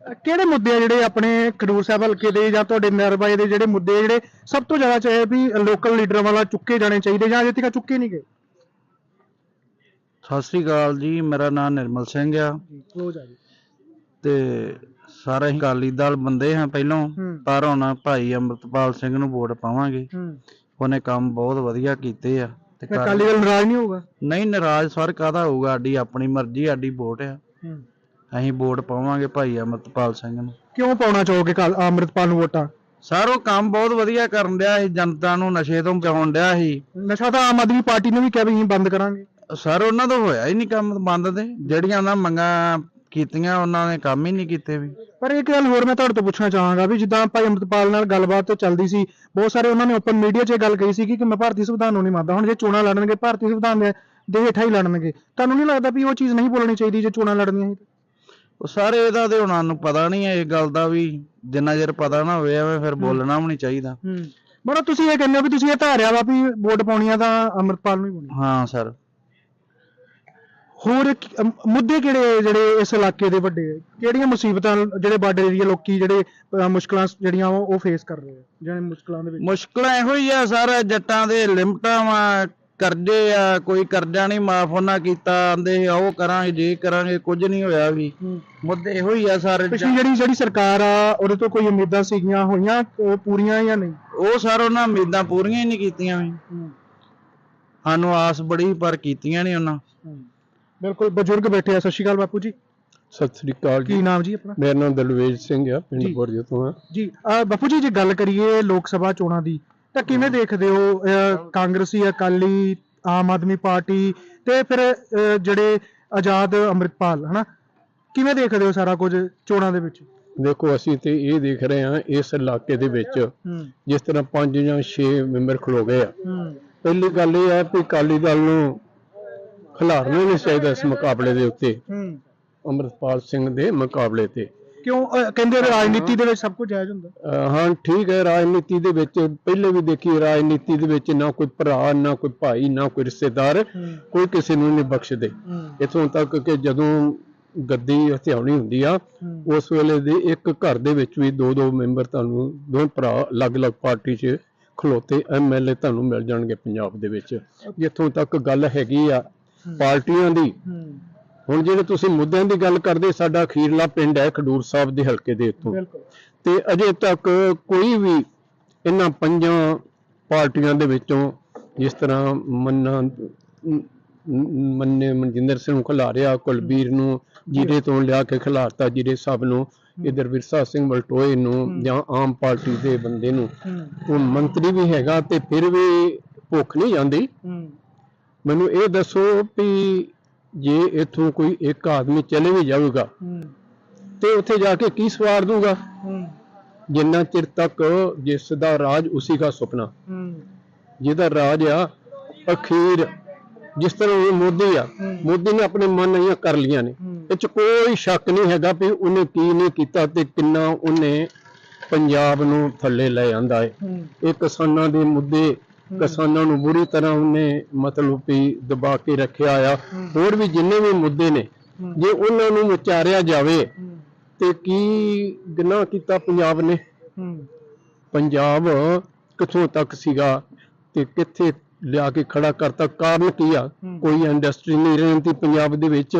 ਅਹ ਕਿਹੜੇ ਮੁੱਦੇ ਆ ਜਿਹੜੇ ਆਪਣੇ ਖਡੂਰ ਸਾਹਿਬ ਹਲਕੇ ਦੇ ਜਾਂ ਤੁਹਾਡੇ ਨਰਬਾਏ ਦੇ ਜਿਹੜੇ ਮੁੱਦੇ ਆ ਜਿਹੜੇ ਸਭ ਤੋਂ ਜ਼ਿਆਦਾ ਚਾਹੇ ਵੀ ਲੋਕਲ ਲੀਡਰਾਂ ਵਾਲਾ ਚੁੱਕੇ ਜਾਣੇ ਚਾਹੀਦੇ ਜਾਂ ਅਜੇ ਤੱਕ ਚੁੱਕੇ ਨਹੀਂ ਗਏ? ਸਤਿ ਸ੍ਰੀ ਅਕਾਲ ਜੀ ਮੇਰਾ ਨਾਮ ਨਿਰਮਲ ਸਿੰਘ ਆ। ਜੀ ਕਲੋਜ਼ ਆ ਜੀ। ਤੇ ਸਾਰੇ ਹੀ ਅਕਾਲੀ ਦਲ ਬੰਦੇ ਹਾਂ ਪਹਿਲਾਂ। ਹੂੰ। ਪਰ ਹੁਣ ਭਾਈ ਅੰਮ੍ਰਿਤਪਾਲ ਸਿੰਘ ਨੂੰ ਵੋਟ ਪਾਵਾਂਗੇ। ਹੂੰ। ਉਹਨੇ ਕੰਮ ਬਹੁਤ ਵਧੀਆ ਕੀਤੇ ਆ ਤੇ ਕਰ- ਅਕਾਲੀ ਦਲ ਨਾਰਾਜ਼ ਨਹੀਂ ਹੋਊਗਾ? ਨਹੀਂ ਨਾਰਾਜ਼ ਸਰ ਕਾਹਦਾ ਹੋਊਗਾ? ਸਾਡੀ ਆਪਣੀ ਮਰਜ਼ੀ ਸਾਡੀ ਵੋਟ ਆ। ਹੂੰ। ਅਸੀਂ ਵੋਟ ਪਾਵਾਂਗੇ ਭਾਈ ਅੰਮ੍ਰਿਤਪਾਲ ਸਿੰਘ ਨੂੰ। ਕਿਉਂ ਪਾਉਣਾ ਚਾਹੋਗੇ ਕੱਲ ਅੰਮ੍ਰਿਤਪਾਲ ਨੂੰ ਵੋਟਾਂ? ਸਰ ਉਹ ਕੰਮ ਬਹੁਤ ਵਧੀਆ ਕਰਨ ਡਿਆ ਸੀ। ਜਨਤਾ ਨੂੰ ਨਸ਼ੇ ਤੋਂ ਬਚਾਉਣ ਡਿਆ ਸੀ। ਨਸ਼ਾ ਤਾਂ ਆਮ ਆਦਮੀ ਪਾਰਟੀ ਨੇ ਵੀ ਕਿਹਾ ਵੀ ਅਸੀਂ ਬੰਦ ਕਰਾਂਗੇ। ਸਰ ਉਹਨਾਂ ਤੋਂ ਹੋਇਆ ਹੀ ਨਹੀਂ ਕੰਮ ਬੰਦ ਦੇ। ਜਿਹੜੀਆਂ ਉਹਨਾਂ ਮੰਗਾਂ ਕੀਤੀਆਂ ਉਹਨਾਂ ਨੇ ਕੰਮ ਹੀ ਨਹੀਂ ਕੀਤੇ ਵੀ। ਪਰ ਇੱਕ ਗੱਲ ਹੋਰ ਮੈਂ ਤੁਹਾਡੇ ਤੋਂ ਪੁੱਛਣਾ ਚਾਹਾਂਗਾ ਵੀ ਜਿੱਦਾਂ ਭਾਈ ਅੰਮ੍ਰਿਤਪਾਲ ਨਾਲ ਗੱਲਬਾਤ ਚੱਲਦੀ ਸੀ ਬਹੁਤ ਸਾਰੇ ਉਹਨਾਂ ਨੇ ਓਪਨ ਮੀਡੀਆ 'ਚ ਇਹ ਗੱਲ ਕਹੀ ਸੀ ਕਿ ਮੈਂ ਭਾਰਤੀ ਸੰਵਿਧਾਨ ਨੂੰ ਨਹੀਂ ਮੰਨਦਾ। ਹੁਣ ਜੇ ਚੋਣਾਂ ਲੜਨਗੇ ਭਾਰਤੀ ਸੰਵਿਧਾਨ ਦੇ ਦੇ ਹੇਠਾਂ ਹੀ ਲੜਨਗੇ। ਤੁਹਾਨੂੰ ਨਹੀਂ ਲੱਗਦਾ ਵੀ ਉਹ ਚੀਜ਼ ਨਹੀਂ ਬੋਲਣੀ ਚਾਹੀਦੀ ਜੇ ਚੋਣਾਂ ਲੜਨੀਆਂ ਸੀ? ਉਹ ਸਾਰੇ ਇਹਦਾ ਤੇ ਉਹਨਾਂ ਨੂੰ ਪਤਾ ਨਹੀਂ ਹੈ ਇਹ ਗੱਲ ਦਾ ਵੀ ਜਿੰਨਾ ਚਿਰ ਪਤਾ ਨਾ ਹੋਵੇ ਐਵੇਂ ਫਿਰ ਬੋਲਣਾ ਵੀ ਨਹੀਂ ਚਾਹੀਦਾ। ਹੂੰ। ਬੜਾ ਤੁਸੀਂ ਇਹ ਕਹਿੰਦੇ ਹੋ ਵੀ ਤੁਸੀਂ ਇਹ ਧਾਰਿਆ ਵਾ ਵੀ ਵੋਟ ਪਾਉਣੀ ਆ ਤਾਂ ਅੰਮ੍ਰਿਤਪਾਲ ਨੂੰ ਹੀ ਪਾਉਣੀ ਹਾਂ ਸਰ। ਹੋਰ ਕੀ- ਅਮ, ਮੁੱਦੇ ਕਿਹੜੇ ਜਿਹੜੇ ਇਸ ਇਲਾਕੇ ਦੇ ਵੱਡੇ? ਆ? ਕਿਹੜੀਆਂ ਮੁਸੀਬਤਾਂ ਜਿਹੜੇ ਬਾਰਡਰ ਏਰੀਆ ਲੋਕੀ ਜਿਹੜੇ ਅ, ਮੁਸ਼ਕਲਾਂ ਜਿਹੜੀਆਂ ਉਹ ਉਹ ਫੇਸ ਕਰ ਰਹੇ ਆ? ਜਿਹੜੇ ਮੁਸ਼ਕਲਾਂ ਦੇ ਵਿੱਚ? ਮੁਸ਼ਕਲਾਂ ਇਹੋ ਹੀ ਆ ਸਰ ਜੱਟਾਂ ਦੇ ਲਿਮਟਾਂ ਵਾ ਕਰਜ਼ੇ ਆ ਕੋਈ ਕਰਜ਼ਾ ਨਹੀਂ ਮਾਫ ਉਹਨਾਂ ਕੀਤਾ ਆਂਦੇ ਉਹ ਕਰਾਂਗੇ ਜੇ ਕਰਾਂਗੇ ਕੁਝ ਨਹੀਂ ਹੋਇਆ ਵੀ। ਮੁੱਦੇ ਇਹੋ ਹੀ ਆ ਸਰ ਪਿਛਲੀ ਜਿਹੜੀ ਜਿਹੜੀ ਸਰਕਾਰ ਆ ਉਹਦੇ ਤੋਂ ਕੋਈ ਉਮੀਦਾਂ ਸੀਗੀਆਂ ਹੋਈਆਂ ਉਹ ਪੂਰੀਆਂ ਜਾਂ ਨਹੀਂ? ਉਹ ਸਰ ਉਹਨਾਂ ਉਮੀਦਾਂ ਪੂਰੀਆਂ ਹੀ ਨਹੀਂ ਕੀਤੀਆਂ ਵੀ। ਸਾਨੂੰ ਆਸ ਬੜੀ ਪਰ ਕੀਤੀਆਂ ਨਹੀਂ ਉਹਨਾਂ। ਬਿਲਕੁਲ ਬਜ਼ੁਰਗ ਬੈਠੇ ਆ ਸਤਿ ਸ਼੍ਰੀ ਅਕਾਲ ਬਾਪੂ ਜੀ। ਸਤਿ ਸ੍ਰੀ ਅਕਾਲ ਕੀ ਜੀ ਨਾਮ ਜੀ ਆਪਣਾ? ਮੇਰਾ ਨਾਮ ਦਲਵੇਜ ਸਿੰਘ ਆ ਪਿੰਡ ਜੀ। ਬੁਰਜ ਤੋਂ ਆ। ਜੀ ਅਹ ਬਾਪੂ ਜੀ ਜੇ ਗੱਲ ਕਰੀਏ ਲੋਕ ਸਭਾ ਚੋਣਾਂ ਦੀ ਤਾਂ ਕਿਵੇਂ ਦੇਖਦੇ ਹੋ ਅਹ ਕਾਂਗਰਸੀ ਅਕਾਲੀ ਆਮ ਆਦਮੀ ਪਾਰਟੀ ਤੇ ਫਿਰ ਅਹ ਜਿਹੜੇ ਆਜ਼ਾਦ ਅੰਮ੍ਰਿਤਪਾਲ ਹਨਾ? ਕਿਵੇਂ ਦੇਖਦੇ ਹੋ ਸਾਰਾ ਕੁਝ ਚੋਣਾਂ ਦੇ ਵਿੱਚ? ਦੇਖੋ ਅਸੀਂ ਤੇ ਇਹ ਦੇਖ ਰਹੇ ਹਾਂ ਇਸ ਇਲਾਕੇ ਦੇ ਵਿੱਚ ਹੂੰ। ਜਿਸ ਤਰ੍ਹਾਂ ਪੰਜ ਜਾਂ 6 ਮੈਂਬਰ ਖਲੋ ਗਏ ਆ। ਹੂੰ। ਪਹਿਲੀ ਗੱਲ ਇਹ ਹੈ ਕਿ ਅਕਾਲੀ ਦਲ ਨੂੰ ਖਿਲਾਰਨਾ ਨਹੀਂ ਚਾਹੀਦਾ ਇਸ ਮੁਕਾਬਲੇ ਦੇ ਉੱਤੇ। ਹੂੰ। ਅੰਮ੍ਰਿਤਪਾਲ ਸਿੰਘ ਦੇ ਮੁਕਾਬਲੇ ਤੇ। ਕਿਉਂ? ਅਹ ਕਹਿੰਦੇ ਰਾਜਨੀਤੀ ਦੇ ਵਿੱਚ ਸਭ ਕੁਝ ਜਾਇਜ਼ ਹੁੰਦਾ। ਅਹ ਹਾਂ ਠੀਕ ਹੈ ਰਾਜਨੀਤੀ ਦੇ ਵਿੱਚ ਪਹਿਲੇ ਵੀ ਦੇਖੀ ਰਾਜਨੀਤੀ ਦੇ ਵਿੱਚ ਨਾ ਕੋਈ ਭਰਾ ਨਾ ਕੋਈ ਭਾਈ ਨਾ ਕੋਈ ਰਿਸ਼ਤੇਦਾਰ ਕੋਈ ਕਿਸੇ ਨੂੰ ਨਹੀਂ ਬਖਸ਼ਦੇ। ਇਥੋਂ ਤੱਕ ਕਿ ਜਦੋਂ ਗੱਦੀ ਹਥਿਆਉਣੀ ਹੁੰਦੀ ਆ ਉਸ ਵੇਲੇ ਦੇ ਇੱਕ ਘਰ ਦੇ ਵਿੱਚ ਵੀ ਦੋ ਦੋ ਮੈਂਬਰ ਤੁਹਾਨੂੰ ਦੋ ਭਰਾ ਅਲੱਗ-ਅਲੱਗ ਪਾਰਟੀ 'ਚ ਖਲੋਤੇ ਐਮਐਲਏ ਤੁਹਾਨੂੰ ਮਿਲ ਜਾਣਗੇ ਪੰਜਾਬ ਦੇ ਵਿੱਚ। ਜਿੱਥੋਂ ਤੱਕ ਗੱਲ ਹੈਗੀ ਆ ਪਾਰਟੀਆਂ ਦੀ। ਹੁਣ ਜਿਹੜੇ ਤੁਸੀਂ ਮੁੱਦਿਆਂ ਦੀ ਗੱਲ ਕਰਦੇ ਸਾਡਾ ਅਖੀਰਲਾ ਪਿੰਡ ਹੈ ਖਡੂਰ ਸਾਹਿਬ ਦੇ ਹਲਕੇ ਦੇ ਉੱਤੋਂ ਤੇ ਅਜੇ ਤੱਕ ਕੋਈ ਵੀ ਇਹਨਾਂ ਪੰਜਾਂ ਪਾਰਟੀਆਂ ਦੇ ਵਿੱਚੋਂ ਜਿਸ ਤਰ੍ਹਾਂ ਮੰਨਾ ਮੰਨੇ ਮਨਜਿੰਦਰ ਸਿੰਘ ਨੂੰ ਖਿਲਾਰਿਆ ਕੁਲਬੀਰ ਨੂੰ ਜੀਰੇ ਤੋਂ ਲਿਆ ਕੇ ਖਿਲਾਰਤਾ ਜੀਰੇ ਸਾਹਿਬ ਨੂੰ ਇਧਰ ਵਿਰਸਾ ਸਿੰਘ ਬਲਟੋਏ ਨੂੰ ਜਾਂ ਆਮ ਪਾਰਟੀ ਦੇ ਬੰਦੇ ਨੂੰ। ਉਹ ਮੰਤਰੀ ਵੀ ਹੈਗਾ ਤੇ ਫਿਰ ਵੀ ਭੁੱਖ ਨਹੀਂ ਜਾਂਦੀ। ਮੈਨੂੰ ਇਹ ਦੱਸੋ ਵੀ ਜੇ ਇੱਥੋਂ ਕੋਈ ਇੱਕ ਆਦਮੀ ਚਲੇ ਵੀ ਜਾਊਗਾ ਤੇ ਉੱਥੇ ਜਾ ਕੇ ਕੀ ਸਵਾਰ ਦੂਗਾ? ਜਿੰਨਾ ਚਿਰ ਤੱਕ ਜਿਸ ਦਾ ਰਾਜ ਉਸੇ ਦਾ ਸੁਪਨਾ। ਜਿਹਦਾ ਰਾਜ ਆ ਅਖੀਰ ਜਿਸ ਤਰ੍ਹਾਂ ਉਹ ਮੋਦੀ ਆ। ਮੋਦੀ ਨੇ ਆਪਣੇ ਮਨ ਆਈਆਂ ਕਰ ਲੀਆਂ ਨੇ। ਇਹ ਚ ਕੋਈ ਸ਼ੱਕ ਨਹੀਂ ਹੈਗਾ ਵੀ ਉਹਨੇ ਕੀ ਨਹੀਂ ਕੀਤਾ ਤੇ ਕਿੰਨਾ ਉਹਨੇ ਪੰਜਾਬ ਨੂੰ ਥੱਲੇ ਲੈ ਆਂਦਾ ਹੂੰ। ਇਹ ਕਿਸਾਨਾਂ ਦੇ ਮੁੱਦੇ ਕਿਸਾਨਾਂ ਨੂੰ ਬੁਰੀ ਤਰ੍ਹਾਂ ਉਹਨੇ ਮਤਲਬ ਵੀ ਦਬਾ ਕੇ ਰੱਖਿਆ ਆ। ਹੋਰ ਵੀ ਜਿੰਨੇ ਵੀ ਮੁੱਦੇ ਨੇ। ਜੇ ਉਹਨਾਂ ਨੂੰ ਵਿਚਾਰਿਆ ਜਾਵੇ ਤੇ ਕੀ ਗੁਨਾਹ ਕੀਤਾ ਪੰਜਾਬ ਨੇ? ਪੰਜਾਬ ਕਿੱਥੋਂ ਤੱਕ ਸੀਗਾ ਤੇ ਕਿੱਥੇ ਲਿਆ ਕੇ ਖੜਾ ਕਰਤਾ? ਕਾਰਨ ਕੀ ਆ। ਕੋਈ ਇੰਡਸਟਰੀ ਨਹੀਂ ਰਹਿੰਦੀ ਪੰਜਾਬ ਦੇ ਵਿੱਚ।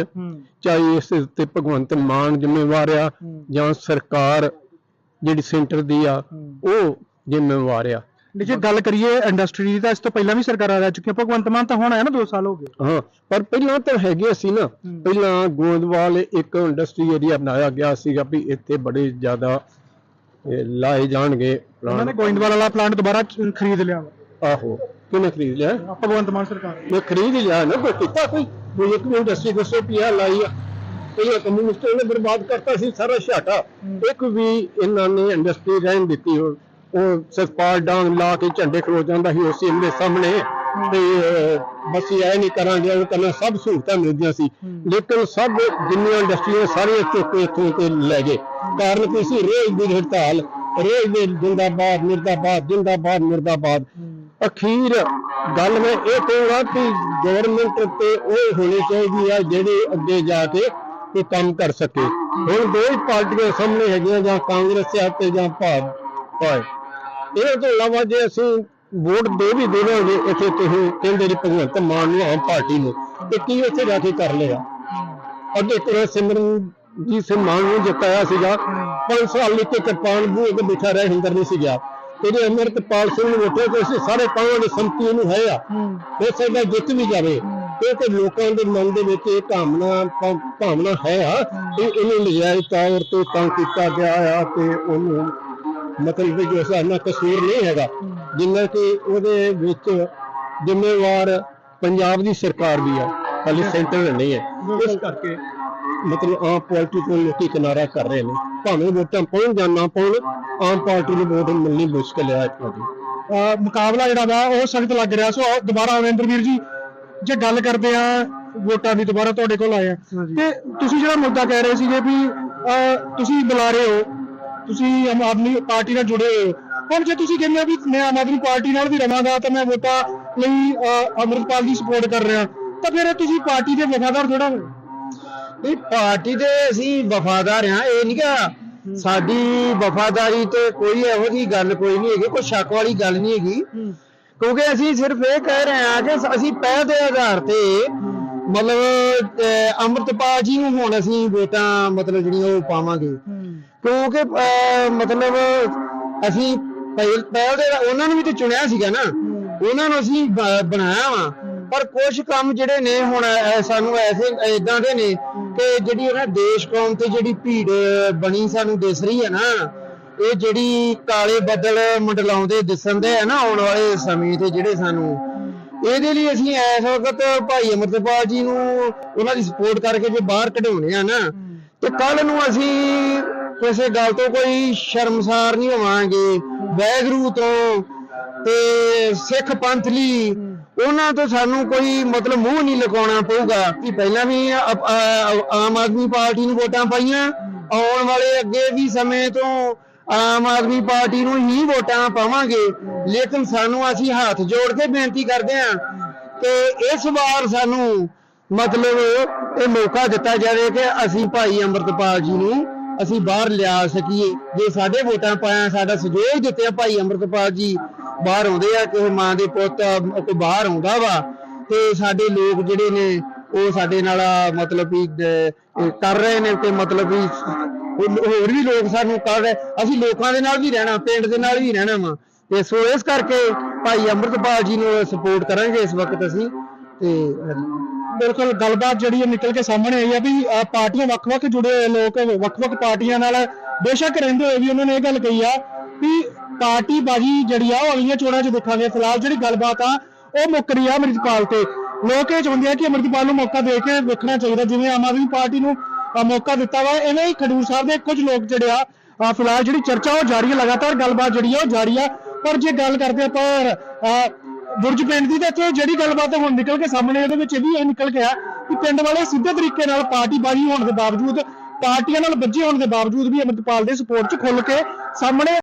ਚਾਹੇ ਇਸ ਉੱਤੇ ਭਗਵੰਤ ਮਾਨ ਜ਼ਿੰਮੇਵਾਰ ਆ। ਜਾਂ ਸਰਕਾਰ ਜਿਹੜੀ ਸੈਂਟਰ ਦੀ ਆ। ਉਹ ਜ਼ਿੰਮੇਵਾਰ ਆ। ਜੇ ਗੱਲ ਕਰੀਏ ਇੰਡਸਟਰੀ ਦੀ ਤਾਂ ਇਸ ਤੋਂ ਪਹਿਲਾਂ ਵੀ ਸਰਕਾਰਾਂ ਰਹਿ ਚੁੱਕੀਆਂ ਭਗਵੰਤ ਮਾਨ ਤਾਂ ਹੁਣ ਆਇਆ ਨਾ 2 ਸਾਲ ਹੋ ਗਏ। ਹਾਂ ਪਰ ਪਹਿਲਾਂ ਤਾਂ ਹੈਗੇ ਸੀ ਨਾ ਹੂੰ। ਪਹਿਲਾਂ ਗੋਂਦਵਾਲ ਇੱਕ ਇੰਡਸਟਰੀ ਏਰੀਆ ਬਣਾਇਆ ਗਿਆ ਸੀਗਾ ਵੀ ਇੱਥੇ ਬੜੇ ਜ਼ਿਆਦਾ ਲਾਏ ਜਾਣਗੇ ਉਹਨਾਂ ਨੇ ਗੋਇੰਦਵਾਲ ਵਾਲਾ ਪਲਾਂਟ ਦੁਬਾਰਾ ਖਰੀਦ ਲਿਆ। ਆਹੋ ਕਿਹਨੇ ਖਰੀਦ ਲਿਆ? ਭਗਵੰਤ ਮਾਨ ਸਰਕਾਰ। ਮੈਂ ਖਰੀਦ ਹੀ ਲਿਆ ਨਾ ਕੋਈ ਕੀਤਾ ਕੋਈ? ਕੋਈ ਇੱਕ ਵੀ ਇੰਡਸਟਰੀ ਦੱਸੋ ਪਿਆ ਲਾਈ ਆ। ਇਹ ਕਮਿਊਨਿਸਟ ਨੇ ਬਰਬਾਦ ਕਰਤਾ ਸੀ ਸਾਰਾ ਛਾਟਾ। ਇੱਕ ਵੀ ਇਹਨਾਂ ਨੇ ਇੰਡਸਟਰੀ ਰਹਿਣ ਦਿੱਤੀ ਉਹ ਉਹ ਸਿਰਫ ਡਾਂਗ ਲਾ ਕੇ ਝੰਡੇ ਖਲੋ ਜਾਂਦਾ ਸੀ ਉਸੇ ਦੇ ਸਾਹਮਣੇ। ਤੇ ਬਸ ਇਹ ਨਹੀਂ ਕਰਾਂਗੇ ਉਹ ਕਰਨਾ ਸਭ ਸਹੂਲਤਾਂ ਮਿਲਦੀਆਂ ਸੀ। ਲੇਕਿਨ ਸਭ ਜਿੰਨੀਆਂ ਇੰਡਸਟਰੀਆਂ ਸਾਰੀਆਂ ਚੁੱਕ ਕੇ ਇੱਥੋਂ ਤੇ ਲੈ ਗਏ। ਕਾਰਨ ਕੀ ਸੀ? ਰੇਜ ਦੀ ਹੜਤਾਲ ਰੇਜ ਦੇ ਜਿੰਦਾਬਾਦ ਮਿਰਦਾਬਾਦ ਜਿੰਦਾਬਾਦ ਮਿਰਦਾਬਾਦ ਅਖੀਰ ਗੱਲ ਮੈਂ ਇਹ ਕਹੂੰਗਾ ਕਿ ਗਵਰਨਮੈਂਟ ਤੇ ਉਹ ਹੋਣੀ ਚਾਹੀਦੀ ਆ ਜਿਹੜੇ ਅੱਗੇ ਜਾ ਕੇ ਕੋਈ ਕੰਮ ਕਰ ਸਕੇ। ਹੁਣ ਦੋ ਹੀ ਪਾਰਟੀਆਂ ਸਾਹਮਣੇ ਹੈਗੀਆਂ ਜਾਂ ਕਾਂਗਰਸ ਆ ਤੇ ਜਾਂ ਭਾਜਪਾ। ਇਹ ਤੋਂ ਇਲਾਵਾ ਜੇ ਅਸੀਂ ਵੋਟ ਦੇ ਵੀ ਦੇਵਾਂਗੇ ਇੱਥੇ ਤੁਸੀਂ ਕਹਿੰਦੇ ਨੇ ਭਗਵੰਤ ਮਾਨ ਨੂੰ ਆਮ ਪਾਰਟੀ ਨੂੰ ਤੇ ਕੀ ਉੱਥੇ ਜਾ ਕੇ ਕਰ ਲਿਆ? ਅੱਗੇ ਕੋਲ ਸਿਮਰਨ ਜੀ ਸਿੰਘ ਮਾਨ ਨੂੰ ਜਿਤਾਇਆ ਸੀਗਾ 5 ਸਾਲ ਲਿਖ ਕੇ ਕਿਰਪਾਨ ਬੂਹੇ ਤੇ ਬਿਠਾ ਰਿਹਾ ਹਿੰਦਰ ਨਹੀਂ ਸੀ ਗਿਆ ਤੇਰੇ ਅਮਰਤਪਾਲ ਸਿੰਘ ਨੂੰ ਵੋਟੇ ਤੇ ਅਸੀਂ ਸਾਰੇ ਪਾਵਾਂ ਦੇ ਸੰਮਤੀ ਨੂੰ ਹੈ ਆ। ਹੋ। ਸਕਦਾ ਜਿੱਤ ਵੀ ਜਾਵੇ। ਕਿਉਂਕਿ ਲੋਕਾਂ ਦੇ ਮਨ ਦੇ ਵਿੱਚ ਇਹ ਕਾਮਨਾ ਭਾਵਨਾ ਹੈ ਆ ਕਿ ਇਹਨੂੰ ਨਜਾਇਜ਼ ਤੌਰ ਤੇ ਤੰਗ ਕੀਤਾ ਗਿਆ ਆ ਤੇ ਉਹਨੂੰ ਮਤਲਬ ਜੋ ਸਾਡਾ ਕਸੂਰ ਨਹੀਂ ਹੈਗਾ ਜਿੰਨਾ ਕਿ ਉਹਦੇ ਵਿੱਚ ਜ਼ਿੰਮੇਵਾਰ ਪੰਜਾਬ ਦੀ ਸਰਕਾਰ ਵੀ ਆ ਹਾਲੇ ਸੈਂਟਰ ਨਹੀਂ ਹੈ। ਇਸ ਕਰਕੇ ਮਤਲਬ ਆਮ ਪਾਰਟੀ ਕੋਲ ਲੋਕੀ ਕਿਨਾਰਾ ਕਰ ਰਹੇ ਨੇ। ਭਾਵੇਂ ਵੋਟਾਂ ਪਾਉਣ ਜਾਂ ਨਾ ਪਾਉਣ ਆਮ ਪਾਰਟੀ ਨੂੰ ਵੋਟ ਮਿਲਣੀ ਮੁਸ਼ਕਲ ਹੈ ਇੱਥੋਂ ਦੀ ਅਹ ਮੁਕਾਬਲਾ ਜਿਹੜਾ ਵਾ ਉਹ ਸਖਤ ਲੱਗ ਰਿਹਾ। ਸੋ ਦੁਬਾਰਾ ਅਮਰਿੰਦਰ ਵੀਰ ਜੀ ਜੇ ਗੱਲ ਕਰਦੇ ਆ ਵੋਟਾਂ ਦੀ ਦੁਬਾਰਾ ਤੁਹਾਡੇ ਕੋਲ ਆਏ ਆ ਤੇ ਤੁਸੀਂ ਜਿਹੜਾ ਮੁੱਦਾ ਕਹਿ ਰਹੇ ਸੀਗੇ ਵੀ ਤੁਸੀਂ ਬੁਲਾ ਰਹੇ ਹੋ ਤੁਸੀਂ ਆਮ ਆਦਮੀ ਪਾਰਟੀ ਨਾਲ ਜੁੜੇ ਹੋਏ ਹੋ। ਹੁਣ ਜੇ ਤੁਸੀਂ ਕਹਿੰਦੇ ਹੋ ਵੀ ਮੈਂ ਆਮ ਆਦਮੀ ਪਾਰਟੀ ਨਾਲ ਵੀ ਰਵਾਂਗਾ ਤਾਂ ਮੈਂ ਵੋਟਾਂ ਲਈ ਅਹ, ਅੰਮ੍ਰਿਤਪਾਲ ਦੀ ਸਪੋਰਟ ਕਰ ਰਿਹਾ। ਤਾਂ ਫਿਰ ਤੁਸੀਂ ਪਾਰਟੀ ਦੇ ਵਫਾਦਾਰ ਥੋੜਾ ਹੋ। ਨਹੀਂ ਪਾਰਟੀ ਦੇ ਅਸੀਂ ਵਫਾਦਾਰ ਹਾਂ ਇਹ ਨਹੀਂ ਕਿ ਸਾਡੀ ਵਫਾਦਾਰੀ ਤੇ ਕੋਈ ਇਹੋ ਜਿਹੀ ਗੱਲ ਕੋਈ ਨਹੀਂ ਹੈਗੀ ਕੋਈ ਸ਼ੱਕ ਵਾਲੀ ਗੱਲ ਨਹੀਂ ਹੈਗੀ। ਕਿਉਂਕਿ ਅਸੀਂ ਸਿਰਫ ਇਹ ਕਹਿ ਰਹੇ ਹਾਂ ਕਿ ਅਸੀਂ ਪਹਿਲ ਦੇ ਆਧਾਰ ਤੇ ਮਤਲਬ ਅੰਮ੍ਰਿਤਪਾਲ ਜੀ ਨੂੰ ਹੁਣ ਅਸੀਂ ਵੋਟਾਂ ਮਤਲਬ ਜਿਹੜੀਆਂ ਉਹ ਪਾਵਾਂਗੇ। ਕਿਉਂਕਿ ਮਤਲਬ ਅਸੀਂ ਪਹਿਲ ਪਹਿਲ ਦੇ ਉਹਨਾਂ ਨੂੰ ਵੀ ਤੇ ਚੁਣਿਆ ਸੀਗਾ ਨਾ। ਉਹਨਾਂ ਨੂੰ ਅਸੀਂ ਬਣਾਇਆ ਵਾ। ਪਰ ਕੁਝ ਕੰਮ ਜਿਹੜੇ ਨੇ ਹੁਣ ਸਾਨੂੰ ਐਸੇ ਇਦਾਂ ਦੇ ਨੇ ਕਿ ਜਿਹੜੀ ਉਹਨਾਂ ਦੇਸ਼ ਕੌਮ ਤੇ ਜਿਹੜੀ ਭੀੜ ਬਣੀ ਸਾਨੂੰ ਦਿਸ ਰਹੀ ਹੈ ਨਾ ਇਹ ਜਿਹੜੀ ਕਾਲੇ ਬੱਦਲ ਮੰਡਲਾਉਂਦੇ ਦਿਸਣ ਦੇ ਆ ਨਾ ਆਉਣ ਵਾਲੇ ਸਮੇਂ ਤੇ ਜਿਹੜੇ ਸਾਨੂੰ ਇਹਦੇ ਲਈ ਅਸੀਂ ਇਸ ਵਕਤ ਭਾਈ ਅਮਰਤਪਾਲ ਜੀ ਨੂੰ ਉਹਨਾਂ ਦੀ ਸਪੋਰਟ ਕਰਕੇ ਜੇ ਬਾਹਰ ਕਢਾਉਣੇ ਆ ਨਾ ਤੇ ਕੱਲ ਨੂੰ ਅਸੀਂ ਕਿਸੇ ਗੱਲ ਤੋਂ ਕੋਈ ਸ਼ਰਮਸਾਰ ਨਹੀਂ ਹੋਵਾਂਗੇ। ਵੈਗਰੂ ਤੋਂ ਤੇ ਸਿੱਖ ਪੰਥ ਲਈ ਉਹਨਾਂ ਤੋਂ ਸਾਨੂੰ ਕੋਈ ਮਤਲਬ ਮੂੰਹ ਨਹੀਂ ਲਗਾਉਣਾ ਪਊਗਾ ਕਿ ਪਹਿਲਾਂ ਵੀ ਆਮ ਆਦਮੀ ਪਾਰਟੀ ਨੂੰ ਵੋਟਾਂ ਪਾਈਆਂ ਆਉਣ ਵਾਲੇ ਅੱਗੇ ਵੀ ਸਮੇਂ ਤੋਂ ਆਮ ਆਦਮੀ ਪਾਰਟੀ ਨੂੰ ਹੀ ਵੋਟਾਂ ਪਾਵਾਂਗੇ। ਲੇਕਿਨ ਸਾਨੂੰ ਅਸੀਂ ਹੱਥ ਜੋੜ ਕੇ ਬੇਨਤੀ ਕਰਦੇ ਹਾਂ ਕਿ ਇਸ ਵਾਰ ਸਾਨੂੰ ਮਤਲਬ ਇਹ ਮੌਕਾ ਦਿੱਤਾ ਜਾਵੇ ਕਿ ਅਸੀਂ ਭਾਈ ਅੰਮ੍ਰਿਤਪਾਲ ਜੀ ਨੂੰ ਅਸੀਂ ਬਾਹਰ ਲਿਆ ਸਕੀਏ। ਜੇ ਸਾਡੇ ਵੋਟਾਂ ਪਾਇਆ, ਸਾਡਾ ਸਹਿਯੋਗ ਦਿੱਤੇ ਭਾਈ ਅੰਮ੍ਰਿਤਪਾਲ ਜੀ ਬਾਹਰ ਆਉਂਦੇ ਆ, ਕਿਸੇ ਮਾਂ ਦੇ ਪੁੱਤ ਕੋਈ ਬਾਹਰ ਆਉਂਦਾ ਵਾ, ਤੇ ਸਾਡੇ ਲੋਕ ਜਿਹੜੇ ਨੇ, ਉਹ ਸਾਡੇ ਨਾਲ ਮਤਲਬ ਵੀ ਕਰ ਰਹੇ ਨੇ ਤੇ ਮਤਲਬ ਵੀ ਹੋਰ ਵੀ ਲੋਕ ਸਾਨੂੰ ਕਰ ਰਹੇ। ਅਸੀਂ ਲੋਕਾਂ ਦੇ ਨਾਲ ਵੀ ਰਹਿਣਾ, ਪਿੰਡ ਦੇ ਨਾਲ ਵੀ ਰਹਿਣਾ ਵਾ। ਤੇ ਸੋ ਇਸ ਕਰਕੇ ਭਾਈ ਅੰਮ੍ਰਿਤਪਾਲ ਜੀ ਨੂੰ ਸਪੋਰਟ ਕਰਾਂਗੇ ਇਸ ਵਕਤ ਅਸੀਂ। ਤੇ ਬਿਲਕੁਲ ਗੱਲਬਾਤ ਜਿਹੜੀ ਹੈ ਨਿਕਲ ਕੇ ਸਾਹਮਣੇ ਆਈ ਹੈ ਵੀ ਪਾਰਟੀਆਂ ਵੱਖ-ਵੱਖ ਜੁੜੇ ਹੋਏ ਲੋਕ, ਵੱਖ-ਵੱਖ ਪਾਰਟੀਆਂ ਨਾਲ ਬੇਸ਼ੱਕ ਰਹਿੰਦੇ ਹੋਏ ਵੀ ਉਹਨਾਂ ਨੇ ਇਹ ਗੱਲ ਕਹੀ ਆ ਵੀ ਪਾਰਟੀ ਬਾਜੀ ਜਿਹੜੀ ਆ ਉਹ ਅਗਲੀਆਂ ਚੋਣਾਂ 'ਚ ਦੇਖਾਂਗੇ। ਫਿਲਹਾਲ ਜਿਹੜੀ ਗੱਲਬਾਤ ਆ, ਉਹ ਮੁੱਕ ਰਹੀ ਆ ਅਮਰਿਤਪਾਲ ਤੇ। ਲੋਕ ਇਹ ਚਾਹੁੰਦੇ ਆ ਕਿ ਅਮਰਿਤਪਾਲ ਨੂੰ ਮੌਕਾ ਦੇ ਕੇ ਵੇਖਣਾ ਚਾਹੀਦਾ, ਜਿਵੇਂ ਆਮ ਆਦਮੀ ਪਾਰਟੀ ਨੂੰ ਮੌਕਾ ਦਿੱਤਾ ਵਾ। ਐਵੇਂ ਹੀ ਖਡੂਰ ਸਾਹਿਬ ਦੇ ਕੁਝ ਲੋਕ ਜਿਹੜੇ ਆ ਫਿਲਹਾਲ ਜਿਹੜੀ ਚਰਚਾ ਉਹ ਜਾਰੀ ਹੈ ਲਗਾਤਾਰ ਗੱਲਬਾਤ ਜਿਹੜੀ ਆ ਉਹ ਜਾਰੀ ਆ। ਪਰ ਜੇ ਗੱਲ ਕਰਦੇ ਆਪਾਂ ਅਹ, ਬੁਰਜ ਪਿੰਡ ਦੀ ਤਾਂ ਇੱਥੇ ਜਿਹੜੀ ਗੱਲਬਾਤ ਹੁਣ ਨਿਕਲ ਕੇ ਸਾਹਮਣੇ ਉਹਦੇ ਵਿੱਚ ਇਹ ਵੀ ਇਹ ਨਿਕਲ ਗਿਆ ਕਿ ਪਿੰਡ ਵਾਲੇ ਸਿੱਧੇ ਤਰੀਕੇ ਨਾਲ ਪਾਰਟੀ ਬਾਜੀ ਹੋਣ ਦੇ ਬਾਵਜੂਦ ਪਾਰਟੀਆਂ ਨਾਲ ਵੱਜੇ ਹੋਣ ਦੇ ਬਾਵਜੂਦ ਵੀ ਅਮਰਪਾਲ ਦੇ ਸਪੋਰਟ 'ਚ ਖੁੱਲ ਕੇ ਸਾਹਮਣੇ